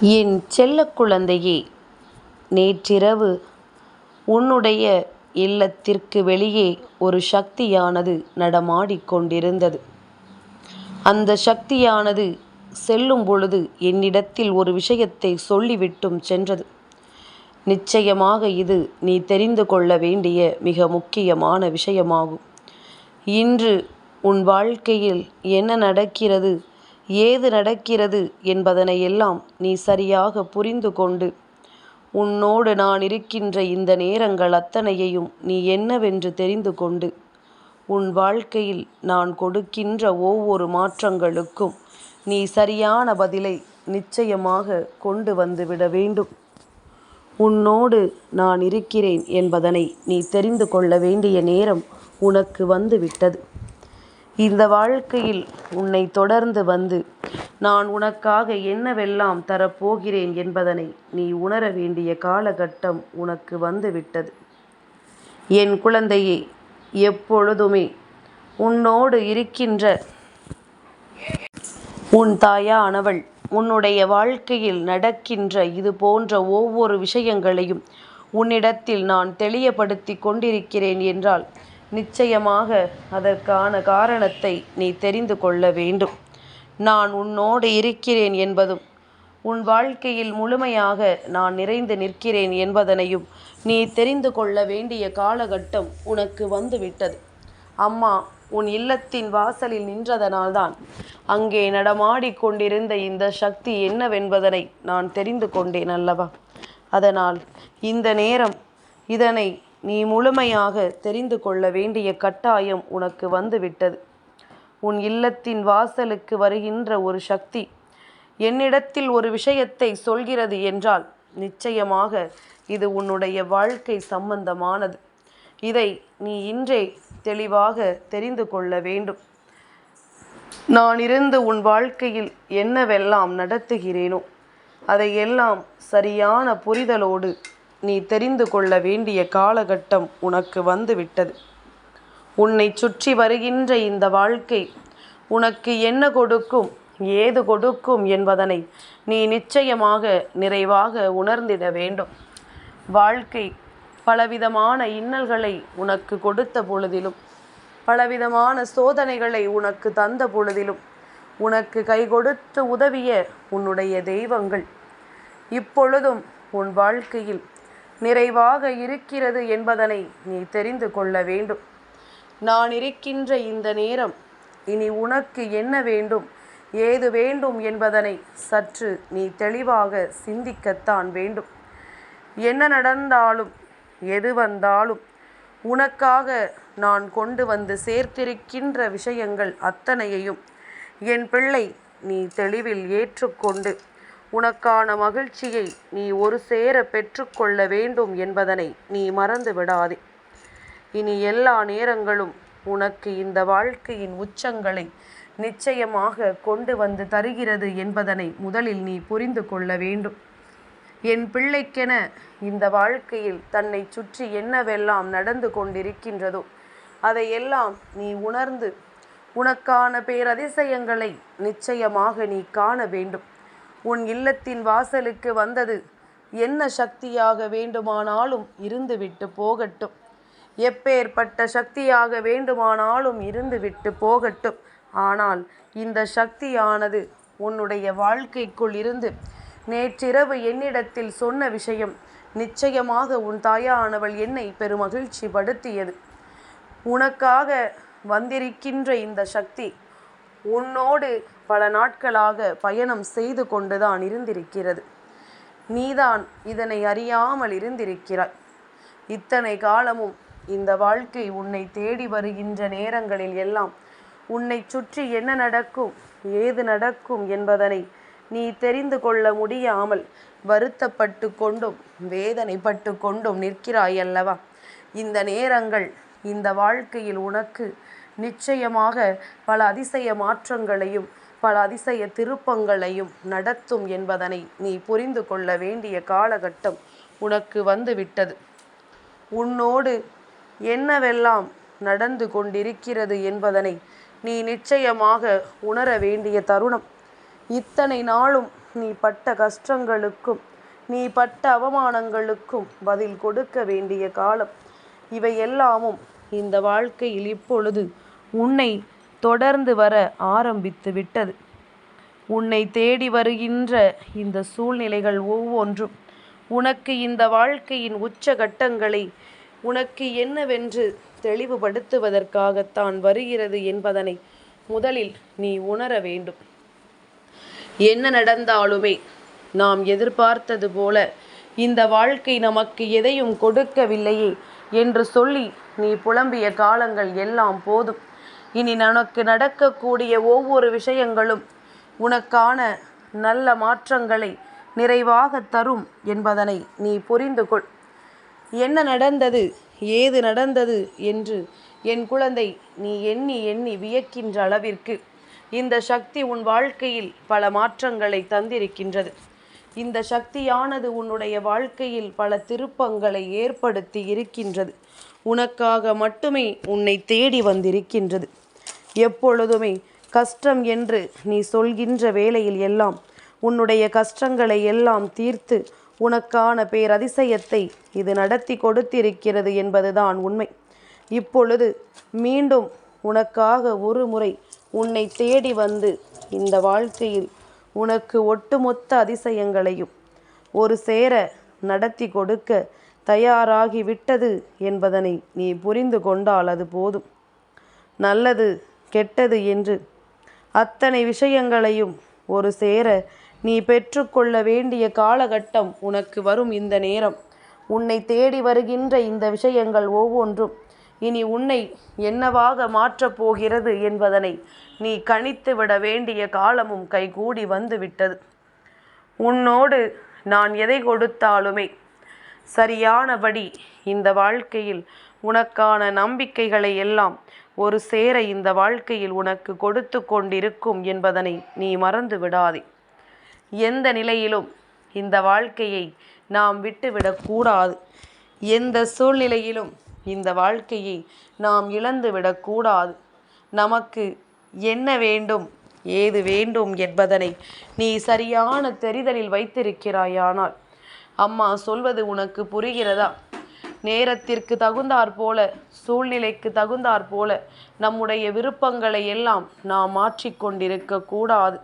என் செல்ல குழந்தையே நேற்றிரவு உன்னுடைய இல்லத்திற்கு வெளியே ஒரு சக்தியானது நடமாடிக் கொண்டிருந்தது. அந்த சக்தியானது செல்லும் பொழுது என்னிடத்தில் ஒரு விஷயத்தை சொல்லிவிட்டும் சென்றது. நிச்சயமாக இது நீ தெரிந்து கொள்ள வேண்டிய மிக முக்கியமான விஷயமாகும். இன்று உன் வாழ்க்கையில் என்ன நடக்கிறது ஏது நடக்கிறது என்பதனையெல்லாம் நீ சரியாக புரிந்து கொண்டு உன்னோடு நான் இருக்கின்ற இந்த நேரங்கள் அத்தனையையும் நீ என்னவென்று தெரிந்து கொண்டு உன் வாழ்க்கையில் நான் கொடுக்கின்ற ஒவ்வொரு மாற்றங்களுக்கும் நீ சரியான பதிலை நிச்சயமாக கொண்டு வந்துவிட வேண்டும். உன்னோடு நான் இருக்கிறேன் என்பதனை நீ தெரிந்து கொள்ள வேண்டிய நேரம் உனக்கு வந்துவிட்டது. இந்த வாழ்க்கையில் உன்னை தொடர்ந்து வந்து நான் உனக்காக என்னவெல்லாம் தரப்போகிறேன் என்பதனை நீ உணர வேண்டிய காலகட்டம் உனக்கு வந்து விட்டது என் குழந்தையே எப்பொழுதுமே உன்னோடு இருக்கின்ற உன் தாயானவள் உன்னுடைய வாழ்க்கையில் நடக்கின்ற இது போன்ற ஒவ்வொரு விஷயங்களையும் உன்னிடத்தில் நான் தெளியப்படுத்தி கொண்டிருக்கிறேன் என்றால் நிச்சயமாக அதற்கான காரணத்தை நீ தெரிந்து கொள்ள வேண்டும். நான் உன்னோடு இருக்கிறேன் என்பதும் உன் வாழ்க்கையில் முழுமையாக நான் நிறைந்து நிற்கிறேன் என்பதனையும் நீ தெரிந்து கொள்ள வேண்டிய காலகட்டம் உனக்கு வந்துவிட்டது. அம்மா உன் இல்லத்தின் வாசலில் நின்றதனால்தான் அங்கே நடமாடிக்கொண்டிருந்த இந்த சக்தி என்னவென்பதனை நான் தெரிந்து கொண்டேன் அல்லவா? அதனால் இந்த நேரம் இதனை நீ முழுமையாக தெரிந்து கொள்ள வேண்டிய கட்டாயம் உனக்கு வந்துவிட்டது. உன் இல்லத்தின் வாசலுக்கு வருகின்ற ஒரு சக்தி என்னிடத்தில் ஒரு விஷயத்தை சொல்கிறது என்றால் நிச்சயமாக இது உன்னுடைய வாழ்க்கை சம்பந்தமானது. இதை நீ இன்றே தெளிவாக தெரிந்து கொள்ள வேண்டும். நான் இருந்து உன் வாழ்க்கையில் என்னவெல்லாம் நடத்துகிறேனோ அதையெல்லாம் சரியான புரிதலோடு நீ தெரிந்து கொள்ள வேண்டிய காலகட்டம் உனக்கு வந்துவிட்டது. உன்னை சுற்றி வருகின்ற இந்த வாழ்க்கை உனக்கு என்ன கொடுக்கும் ஏது கொடுக்கும் என்பதனை நீ நிச்சயமாக நிறைவாக உணர்ந்திட வேண்டும். வாழ்க்கை பலவிதமான இன்னல்களை உனக்கு கொடுத்த பொழுதிலும் பலவிதமான சோதனைகளை உனக்கு தந்த பொழுதிலும் உனக்கு கை கொடுத்து உதவிய உன்னுடைய தெய்வங்கள். இப்பொழுதும் உன் வாழ்க்கையில் நிறைவாக இருக்கிறது என்பதனை நீ தெரிந்து கொள்ள வேண்டும். நான் இருக்கின்ற இந்த நேரம் இனி உனக்கு என்ன வேண்டும் ஏது வேண்டும் என்பதனை சற்று நீ தெளிவாக சிந்திக்கத்தான் வேண்டும். என்ன நடந்தாலும் எது வந்தாலும் உனக்காக நான் கொண்டு வந்து சேர்த்திருக்கின்ற விஷயங்கள் அத்தனையையும் என் பிள்ளை நீ தெளிவில் ஏற்றுக்கொண்டு உனக்கான மகிழ்ச்சியை நீ ஒரு சேர பெற்றுக்கொள்ள வேண்டும் என்பதனை நீ மறந்து விடாதே. இனி எல்லா நேரங்களும் உனக்கு இந்த வாழ்க்கையின் உச்சங்களை நிச்சயமாக கொண்டு வந்து தருகிறது என்பதனை முதலில் நீ புரிந்து கொள்ள வேண்டும். என் பிள்ளைக்கென இந்த வாழ்க்கையில் தன்னை சுற்றி என்னவெல்லாம் நடந்து கொண்டிருக்கின்றதோ அதையெல்லாம் நீ உணர்ந்து உனக்கான பேரதிசயங்களை நிச்சயமாக நீ காண வேண்டும். உன் இல்லத்தின் வாசலுக்கு வந்தது. என்ன சக்தியாக வேண்டுமானாலும் இருந்துவிட்டு போகட்டும். எப்பேற்பட்ட சக்தியாக வேண்டுமானாலும் இருந்துவிட்டு போகட்டும். ஆனால் இந்த சக்தியானது உன்னுடைய வாழ்க்கைக்குள் இருந்து நேற்றிரவு என்னிடத்தில் சொன்ன விஷயம் நிச்சயமாக உன் தாயானவள் என்னை பெருமகிழ்ச்சி படுத்தியது. உனக்காக வந்திருக்கின்ற இந்த சக்தி உன்னோடு பல நாட்களாக பயணம் செய்து கொண்டுதான் இருந்திருக்கிறது. நீதான் இதனை அறியாமல் இருந்திருக்கிறாய். இத்தனை காலமும் இந்த வாழ்க்கை உன்னை தேடி வருகின்ற நேரங்களில் எல்லாம் உன்னை சுற்றி என்ன நடக்கும் ஏது நடக்கும் என்பதனை நீ தெரிந்து கொள்ள முடியாமல் வருத்தப்பட்டு கொண்டும் வேதனைப்பட்டு கொண்டும் நிற்கிறாய் அல்லவா இந்த நேரங்கள் இந்த வாழ்க்கையில் உனக்கு நிச்சயமாக பல அதிசய மாற்றங்களையும் பல அதிசய திருப்பங்களையும் நடத்தும் என்பதனை நீ புரிந்து கொள்ள வேண்டிய காலகட்டம் உனக்கு வந்துவிட்டது. உன்னோடு என்னவெல்லாம் நடந்து கொண்டிருக்கிறது என்பதனை நீ நிச்சயமாக உணர வேண்டிய தருணம். இத்தனை நாளும் நீ பட்ட கஷ்டங்களுக்கும் நீ பட்ட அவமானங்களுக்கும் பதில் கொடுக்க வேண்டிய காலம். இவை எல்லாமும் இந்த வாழ்க்கையில் இப்பொழுது உன்னை தொடர்ந்து வர ஆரம்பித்து விட்டது. உன்னை தேடி வருகின்ற இந்த சூழ்நிலைகள் ஒவ்வொன்றும். உனக்கு இந்த வாழ்க்கையின் உச்சகட்டங்களை உனக்கு என்னவென்று தெளிவுபடுத்துவதற்காகத்தான் வருகிறது என்பதனை முதலில் நீ உணர வேண்டும். என்ன நடந்தாலுமே நாம் எதிர்பார்த்தது போல இந்த வாழ்க்கை நமக்கு எதையும் கொடுக்கவில்லையே என்று சொல்லி நீ புலம்பிய காலங்கள் எல்லாம் போதும். இனி நமக்கு நடக்கக்கூடிய ஒவ்வொரு விஷயங்களும் உனக்கான நல்ல மாற்றங்களை நிறைவாக தரும் என்பதனை நீ புரிந்து கொள். என்ன நடந்தது ஏது நடந்தது என்று என் குழந்தை நீ எண்ணி எண்ணி வியக்கின்ற அளவிற்கு இந்த சக்தி உன் வாழ்க்கையில் பல மாற்றங்களை தந்திருக்கின்றது. இந்த சக்தியானது உன்னுடைய வாழ்க்கையில் பல திருப்பங்களை ஏற்படுத்தி இருக்கின்றது. உனக்காக மட்டுமே உன்னை தேடி வந்திருக்கின்றது. எப்பொழுதுமே கஷ்டம் என்று நீ சொல்கின்ற வேளையில் எல்லாம் உன்னுடைய கஷ்டங்களை எல்லாம் தீர்த்து உனக்கான பேரதிசயத்தை இது நடத்தி கொடுத்திருக்கிறது என்பதுதான் உண்மை. இப்பொழுது மீண்டும் உனக்காக ஒரு முறை உன்னை தேடி வந்து இந்த வாழ்க்கையில் உனக்கு ஒட்டுமொத்த அதிசயங்களையும் ஒரு சேர நடத்தி கொடுக்க தயாராகிவிட்டது என்பதனை நீ புரிந்து கொண்டால் அது போதும். நல்லது கெட்டது என்று அத்தனை விஷயங்களையும் ஒரு சேர நீ பெற்றுக்கொள்ள வேண்டிய காலகட்டம் உனக்கு வரும் இந்த நேரம். உன்னை தேடி வருகின்ற இந்த விஷயங்கள் ஒவ்வொன்றும் இனி உன்னை என்னவாக மாற்றப் போகிறது என்பதனை நீ கணித்து விட வேண்டிய காலமும் கைகூடி வந்துவிட்டது. உன்னோடு நான் எதை கொடுத்தாலுமே சரியானபடி இந்த வாழ்க்கையில் உனக்கான நம்பிக்கைகளை எல்லாம் ஒரு சேர இந்த வாழ்க்கையில் உனக்கு கொடுத்து கொண்டிருக்கும் என்பதனை நீ மறந்து விடாதே. எந்த நிலையிலும் இந்த வாழ்க்கையை நாம் விட்டுவிடக்கூடாது எந்த சூழ்நிலையிலும் இந்த வாழ்க்கையை நாம் இழந்து விடக்கூடாது நமக்கு என்ன வேண்டும் ஏது வேண்டும் என்பதனை நீ சரியான தெரிதலில் வைத்திருக்கிறாயானால் அம்மா சொல்வது உனக்கு புரிகிறதா? நேரத்திற்கு தகுந்தாற் போல சூழ்நிலைக்கு தகுந்தாற் போல நம்முடைய விருப்பங்களை எல்லாம் நாம் மாற்றிக்கொண்டிருக்க கூடாது.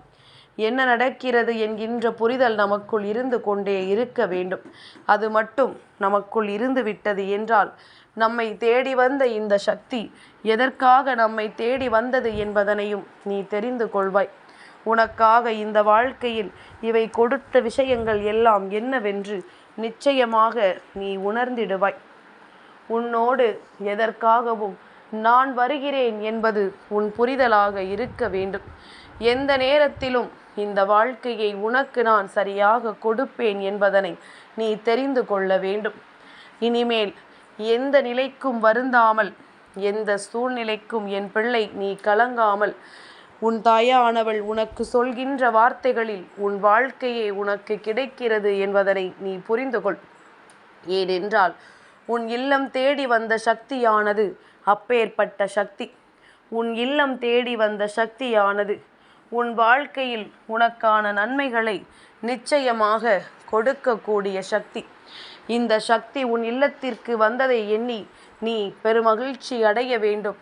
என்ன நடக்கிறது என்கின்ற புரிதல் நமக்குள் இருந்து கொண்டே இருக்க வேண்டும். அது மட்டும் நமக்குள் இருந்து விட்டது என்றால் நம்மை தேடி வந்த இந்த சக்தி எதற்காக நம்மை தேடி வந்தது என்பதனையும் நீ தெரிந்து கொள்வாய். உனக்காக இந்த வாழ்க்கையில் இவை கொடுத்த விஷயங்கள் எல்லாம் என்னவென்று நிச்சயமாக நீ உணர்ந்திடுவாய். உன்னோடு எதற்காகவும் நான் வருகிறேன் என்பது உன் புரிதலாக இருக்க வேண்டும். எந்த நேரத்திலும் இந்த வாழ்க்கையை உனக்கு நான் சரியாக கொடுப்பேன் என்பதனை நீ தெரிந்து கொள்ள வேண்டும். இனிமேல் எந்த நிலைக்கும் வருந்தாமல் எந்த சூழ்நிலைக்கும் என் பிள்ளை நீ கலங்காமல் உன் தாயானவள் உனக்கு சொல்கின்ற வார்த்தைகளில் உன் வாழ்க்கையே உனக்கு கிடைக்கிறது என்பதனை நீ புரிந்து கொள். ஏனென்றால் உன் இல்லம் தேடி வந்த சக்தியானது அப்பேற்பட்ட சக்தி. உன் இல்லம் தேடி வந்த சக்தியானது உன் வாழ்க்கையில் உனக்கான நன்மைகளை நிச்சயமாக கொடுக்கக்கூடிய சக்தி. இந்த சக்தி உன் இல்லத்திற்கு வந்ததை எண்ணி நீ பெருமகிழ்ச்சி அடைய வேண்டும்.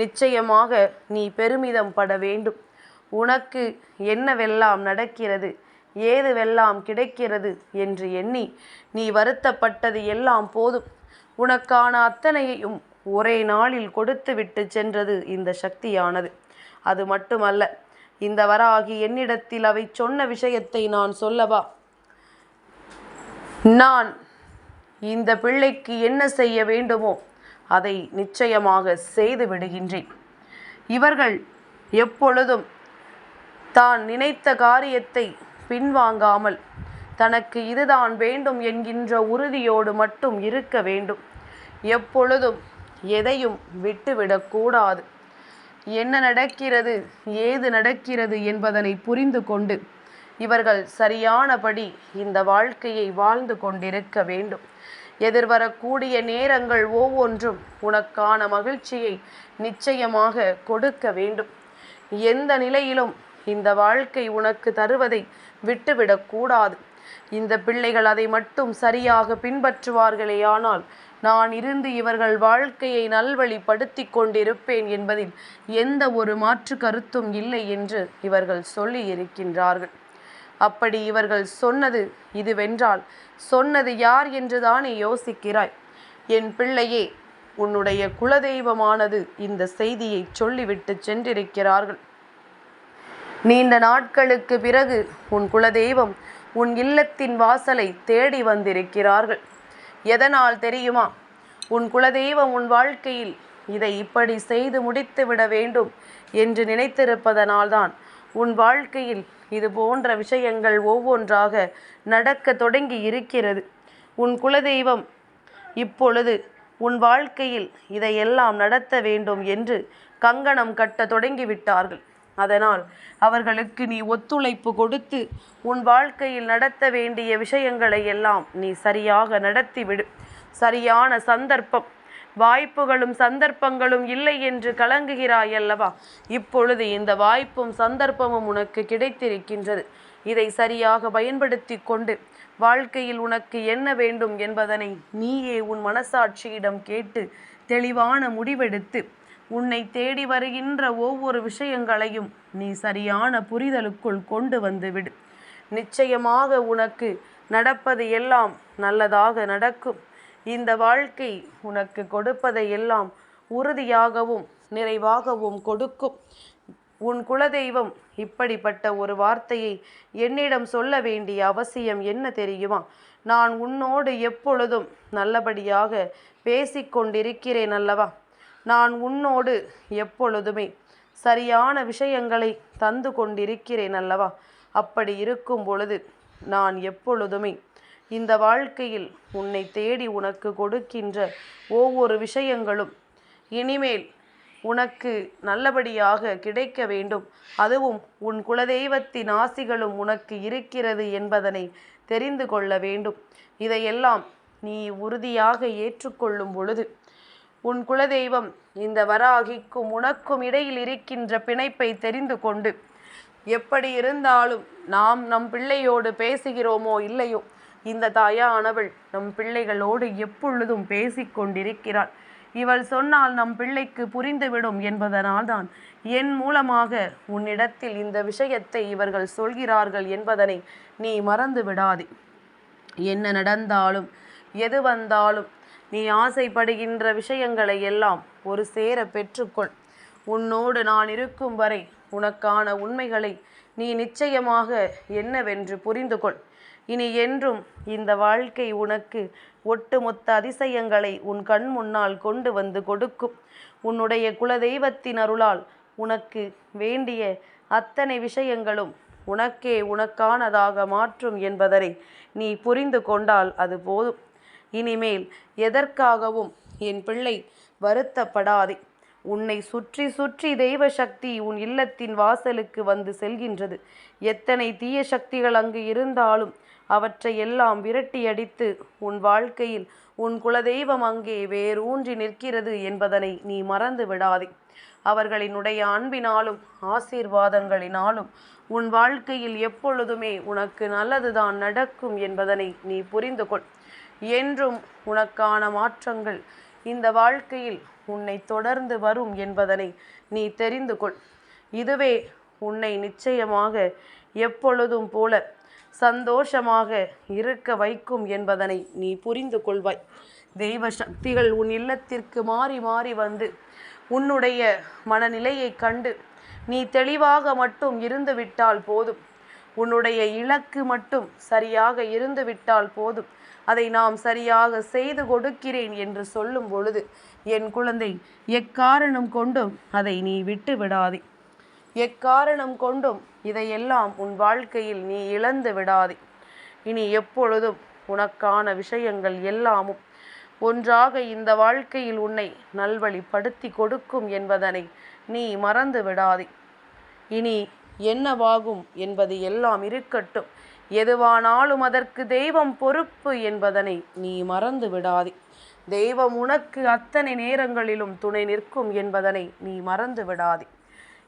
நிச்சயமாக நீ பெருமிதம் பட வேண்டும். உனக்கு என்னவெல்லாம் நடக்கிறது? ஏதுவெல்லாம் கிடைக்கிறது என்று எண்ணி நீ வருத்தப்பட்டது எல்லாம் போதும். உனக்கான அத்தனையையும் ஒரே நாளில் கொடுத்துவிட்டு சென்றது இந்த சக்தியானது. அது மட்டுமல்ல இந்த வராகி என்னிடத்தில் அவை சொன்ன விஷயத்தை நான் சொல்லவா? நான் இந்த பிள்ளைக்கு என்ன செய்ய வேண்டுமோ? அதை நிச்சயமாக செய்து விடுகின்றேன். இவர்கள் எப்பொழுதும் தான் நினைத்த காரியத்தை பின்வாங்காமல் தனக்கு இதுதான் வேண்டும் என்கின்ற உறுதியோடு மட்டும் இருக்க வேண்டும். எப்பொழுதும் எதையும் விட்டுவிடக்கூடாது என்ன நடக்கிறது ஏது நடக்கிறது என்பதனை புரிந்து கொண்டு இவர்கள் சரியானபடி இந்த வாழ்க்கையை வாழ்ந்து கொண்டிருக்க வேண்டும். எதிர்வரக்கூடிய நேரங்கள் ஒவ்வொன்றும் உனக்கான மகிழ்ச்சியை நிச்சயமாக கொடுக்க வேண்டும். எந்த நிலையிலும் இந்த வாழ்க்கை உனக்கு தருவதை விட்டுவிடக்கூடாது இந்த பிள்ளைகள் அதை மட்டும் சரியாக பின்பற்றுவார்களேயானால் நான் இருந்து இவர்கள் வாழ்க்கையை நல்வழிப்படுத்தி கொண்டிருப்பேன் என்பதில் எந்த ஒரு மாற்று கருத்தும் இல்லை என்று இவர்கள் சொல்லி இருக்கின்றார்கள் அப்படி இவர்கள் சொன்னது இதுவென்றால் சொன்னது யார் என்றுதானே யோசிக்கிறாய்? என் பிள்ளையே உன்னுடைய குலதெய்வமானது இந்த செய்தியை சொல்லிவிட்டு சென்றிருக்கிறார்கள். நீண்ட நாட்களுக்கு பிறகு உன் குலதெய்வம் உன் இல்லத்தின் வாசலை தேடி வந்திருக்கிறார்கள். எதனால் தெரியுமா? உன் குலதெய்வம் உன் வாழ்க்கையில் இதை இப்படி செய்து முடித்து விட வேண்டும் என்று நினைத்திருப்பதனால்தான் உன் வாழ்க்கையில் இது போன்ற விஷயங்கள் ஒவ்வொன்றாக நடக்க தொடங்கி இருக்கிறது. உன் குலதெய்வம் இப்பொழுது உன் வாழ்க்கையில் இதையெல்லாம் நடத்த வேண்டும் என்று கங்கணம் கட்ட தொடங்கிவிட்டார்கள். அதனால் அவர்களுக்கு நீ ஒத்துழைப்பு கொடுத்து உன் வாழ்க்கையில் நடத்த வேண்டிய விஷயங்களை எல்லாம் நீ சரியாக நடத்திவிடு. சரியான சந்தர்ப்பம் வாய்ப்புகளும் சந்தர்ப்பங்களும் இல்லை என்று கலங்குகிறாய் அல்லவா? இப்பொழுது இந்த வாய்ப்பும் சந்தர்ப்பமும் உனக்கு கிடைத்திருக்கின்றது. இதை சரியாக பயன்படுத்தி கொண்டு வாழ்க்கையில் உனக்கு என்ன வேண்டும் என்பதனை நீயே உன் மனசாட்சியிடம் கேட்டு தெளிவான முடிவெடுத்து உன்னை தேடி வருகின்ற ஒவ்வொரு விஷயங்களையும் நீ சரியான புரிதலுக்குள் கொண்டு வந்துவிடு நிச்சயமாக உனக்கு நடப்பது எல்லாம் நல்லதாக நடக்கும். இந்த வாழ்க்கை உனக்கு கொடுப்பதை எல்லாம் உறுதியாகவும் நிறைவாகவும் கொடுக்கும். உன் குலதெய்வம் இப்படிப்பட்ட ஒரு வார்த்தையை என்னிடம் சொல்ல வேண்டிய அவசியம் என்ன தெரியுமா? நான் உன்னோடு எப்பொழுதும் நல்லபடியாக பேசிக்கொண்டிருக்கிறேன் அல்லவா? நான் உன்னோடு எப்பொழுதுமே சரியான விஷயங்களை தந்து கொண்டிருக்கிறேன் அல்லவா? அப்படி இருக்கும் பொழுது நான் எப்பொழுதுமே இந்த வாழ்க்கையில் உன்னை தேடி உனக்கு கொடுக்கின்ற ஒவ்வொரு விஷயங்களும் இனிமேல் உனக்கு நல்லபடியாக கிடைக்க வேண்டும். அதுவும் உன் குலதெய்வத்தின் ஆசிகளும் உனக்கு இருக்கிறது என்பதனை தெரிந்து கொள்ள வேண்டும். இதையெல்லாம் நீ உறுதியாக ஏற்றுக்கொள்ளும் பொழுது உன் குலதெய்வம் இந்த வராகிக்கும் உனக்கும் இடையில் இருக்கின்ற பிணைப்பை தெரிந்து கொண்டு எப்படி இருந்தாலும் நாம் நம் பிள்ளையோடு பேசுகிறோமோ இல்லையோ இந்த தாயானவள் நம் பிள்ளைகளோடு எப்பொழுதும் பேசிக்கொண்டிருக்கிறாள் இவள் சொன்னால் நம் பிள்ளைக்கு புரிந்துவிடும் என்பதனால்தான். என் மூலமாக உன்னிடத்தில் இந்த விஷயத்தை இவர்கள் சொல்கிறார்கள் என்பதனை நீ மறந்து விடாதே. என்ன நடந்தாலும் எது வந்தாலும் நீ ஆசைப்படுகின்ற விஷயங்களை எல்லாம் ஒரு சேர பெற்றுக்கொள். உன்னோடு நான் இருக்கும் வரை உனக்கான உண்மைகளை நீ நிச்சயமாக என்னவென்று புரிந்து கொள் இனி என்றும் இந்த வாழ்க்கை உனக்கு ஒட்டுமொத்த அதிசயங்களை உன் கண் முன்னால் கொண்டு வந்து கொடுக்கும். உன்னுடைய குலதெய்வத்தின் அருளால் உனக்கு வேண்டிய அத்தனை விஷயங்களும் உனக்கே உனக்கானதாக மாற்றும் என்பதனை நீ புரிந்து கொண்டால் அது போதும். இனிமேல் எதற்காகவும் என் பிள்ளை வருத்தப்படாதே. உன்னை சுற்றி சுற்றி தெய்வ சக்தி உன் இல்லத்தின் வாசலுக்கு வந்து செல்கின்றது. எத்தனை தீய சக்திகள் அங்கு இருந்தாலும் அவற்றை எல்லாம் விரட்டியடித்து உன் வாழ்க்கையில் உன் குலதெய்வம் அங்கே வேரூன்றி நிற்கிறது என்பதனை நீ மறந்து விடாதே. அவர்களினுடைய அன்பினாலும் ஆசீர்வாதங்களினாலும் உன் வாழ்க்கையில் எப்பொழுதுமே உனக்கு நல்லதுதான் நடக்கும் என்பதனை நீ புரிந்து கொள் என்றும் உனக்கான மாற்றங்கள் இந்த வாழ்க்கையில் உன்னை தொடர்ந்து வரும் என்பதனை நீ தெரிந்து கொள் இதுவே உன்னை நிச்சயமாக எப்பொழுதும் போல சந்தோஷமாக இருக்க வைக்கும் என்பதனை நீ புரிந்து கொள்வாய். தெய்வ சக்திகள் உன் இல்லத்திற்கு மாறி மாறி வந்து உன்னுடைய மனநிலையை கண்டு நீ தெளிவாக மட்டும் இருந்துவிட்டால் போதும். உன்னுடைய இலக்கு மட்டும் சரியாக இருந்து விட்டால் போதும். அதை நாம் சரியாக செய்து கொடுக்கிறேன் என்று சொல்லும் பொழுது என் குழந்தை எக்காரணம் கொண்டும் அதை நீ விட்டு விடாதே. எக்காரணம் கொண்டும் இதையெல்லாம் உன் வாழ்க்கையில் நீ இழந்து விடாதே. இனி எப்பொழுதும் உனக்கான விஷயங்கள் எல்லாமும் ஒன்றாக இந்த வாழ்க்கையில் உன்னை நல்வழிப்படுத்தி கொடுக்கும் என்பதனை நீ மறந்து விடாதே. இனி என்னவாகும் என்பது எல்லாம் இருக்கட்டும். எதுவானாலும் அதற்கு தெய்வம் பொறுப்பு என்பதனை நீ மறந்து விடாதே. தெய்வம் உனக்கு அத்தனை நேரங்களிலும் துணை நிற்கும் என்பதனை நீ மறந்து விடாதே.